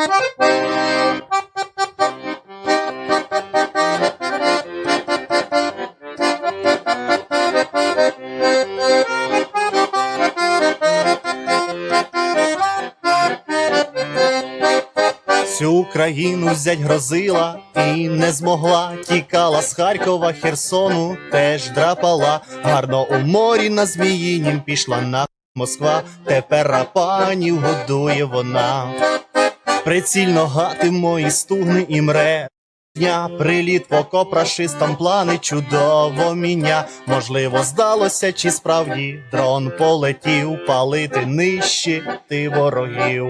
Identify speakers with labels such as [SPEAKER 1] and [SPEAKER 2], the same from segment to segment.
[SPEAKER 1] Всю країну взять грозила і не змогла. Тікала з Харкова, Херсону, теж драпала. Гарно у морі на Зміїнім пішла на Москва. Тепер рапанів годує вона. Прицільно гати мої стугни і мре. Дня приліт по копрашистам плани чудово міня. Можливо, здалося, чи справді дрон полетів палити нищити ворогів.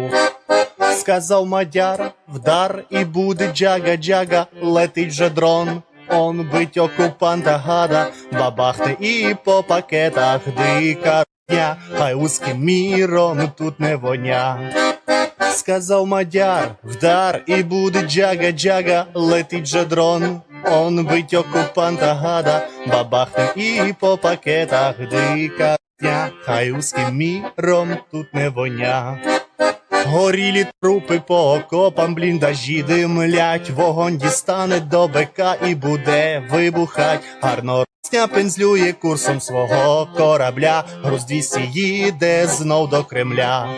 [SPEAKER 1] Сказав мадяр, вдар і буде джага-джага, летить же дрон. Он бить окупанта гада, бабахте і по пакетах дика дня, хай узким міром тут не воня. Сказав мадяр, вдар і буде джага-джага, летить же дрон. Он бить окупанта гада, бабахте і по пакетах дика дня, хай узким міром тут не воня. Горілі трупи по окопам, бліндажі димлять, вогонь дістане до бека і буде вибухать. Гарно Росня пензлює курсом свого корабля, груз 200 їде знов до Кремля.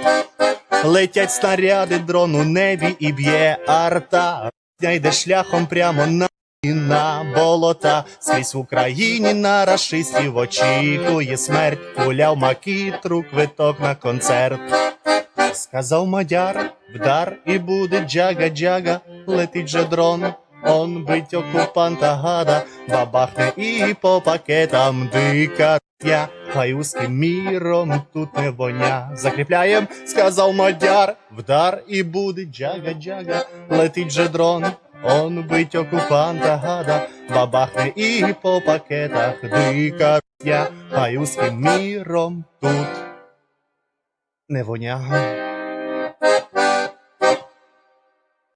[SPEAKER 1] Летять снаряди, дрон у небі і б'є арта. Йде шляхом прямо на на болота, скрізь в Україні на рашистів очікує смерть, гуляв макітру, квиток на концерт. Сказав мадяр, вдар і буде джага-джага, летить же дрон. Он бить окупанта гада, бабахне і по пакетам дика я, хай міром тут не воня. Закріпляєм, сказав мадяр, вдар і буде джага-джага, летить же дрон. Он бить окупанта гада, бабахне і по пакетах дика я, хай узким міром тут не воня.